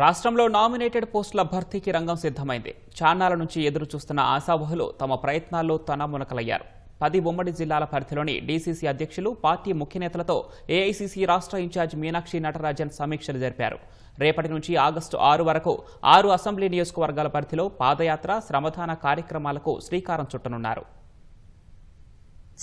రాష్ట్రంలో నామినేటెడ్ పోస్టుల భర్తీకి రంగం సిద్ధమైంది. చాన్నాల నుంచి ఎదురు చూస్తున్న ఆశావహులు తమ ప్రయత్నాల్లో తనమునకలయ్యారు. పది ఉమ్మడి జిల్లాల పరిధిలోని డీసీసీ అధ్యక్షులు పార్టీ ముఖ్య నేతలతో ఏఐసీసీ రాష్ట్ర ఇన్ఛార్జ్ మీనాక్షి నటరాజన్ సమీక్షలు జరిపారు. రేపటి నుంచి ఆగస్టు ఆరు వరకు ఆరు అసెంబ్లీ నియోజకవర్గాల పరిధిలో పాదయాత్ర శ్రమదాన కార్యక్రమాలకు శ్రీకారం చుట్టనున్నారు.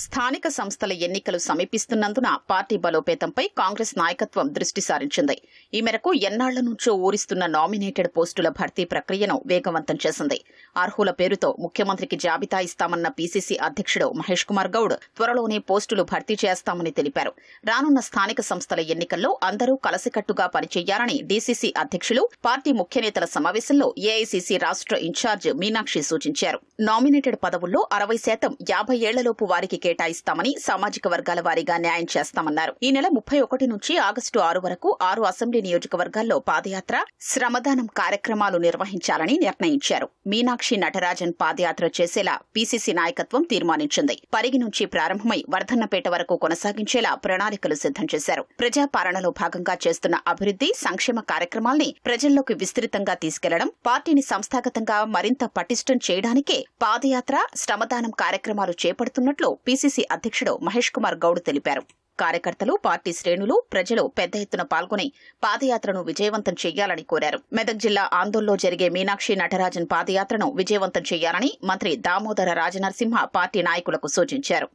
స్థానిక సంస్థల ఎన్నికలు సమీపిస్తున్నందున పార్టీ బలోపేతంపై కాంగ్రెస్ నాయకత్వం దృష్టి సారించింది. ఈ మేరకు ఎన్నాళ్ళ నుంచో ఊరిస్తున్న నామినేటెడ్ పోస్టుల భర్తీ ప్రక్రియను వేగవంతం చేసింది. అర్హుల పేరుతో ముఖ్యమంత్రికి జాబితా ఇస్తామన్న పీసీసీ అధ్యక్షుడు మహేష్ కుమార్ గౌడ్ త్వరలోనే పోస్టులు భర్తీ చేస్తామని తెలిపారు. రానున్న స్థానిక సంస్థల ఎన్నికల్లో అందరూ కలసికట్టుగా పనిచేయాలని డీసీసీ అధ్యక్షులు పార్టీ ముఖ్య నేతల సమావేశంలో ఏఐసీసీ రాష్ట్ర ఇన్ఛార్జ్ మీనాక్షి సూచించారు. నామినేటెడ్ పదవుల్లో అరవై శాతం యాభై ఏళ్ళలోపు వారికి కేటాయిస్తామని సామాజిక వర్గాల వారీగా న్యాయం చేస్తామన్నారు. ఈ నెల ముప్పై ఒకటి నుంచి ఆగస్టు ఆరు వరకు ఆరు అసెంబ్లీ నియోజకవర్గాల్లో పాదయాత్ర శ్రమదానం కార్యక్రమాలు నిర్వహించాలని నిర్ణయించారు. మీనాక్షి నటరాజన్ పాదయాత్ర చేసేలా పీసీసీ నాయకత్వం తీర్మానించింది. పరిగి నుంచి ప్రారంభమై వర్ధన్నపేట వరకు కొనసాగించేలా ప్రణాళికలు సిద్ధం చేశారు. ప్రజాపాలనలో భాగంగా చేస్తున్న అభివృద్ధి సంక్షేమ కార్యక్రమాల్ని ప్రజల్లోకి విస్తృతంగా తీసుకెళ్ళడం పార్టీని సంస్థాగతంగా మరింత పటిష్టం చేయడానికే పాదయాత్ర శ్రమదానం కార్యక్రమాలు చేపడుతున్నట్లు పీసీసీ అధ్యక్షుడు మహేష్ కుమార్ గౌడ్ తెలిపారు. కార్యకర్తలు పార్టీ శ్రేణులు ప్రజలు పెద్ద ఎత్తున పాల్గొని పాదయాత్రను విజయవంతం చేయాలని కోరారు. మెదక్ జిల్లా ఆందోళనలో జరిగే మీనాక్షి నటరాజన్ పాదయాత్రను విజయవంతం చేయాలని మంత్రి దామోదర రాజనరసింహ పార్టీ నాయకులకు సూచించారు.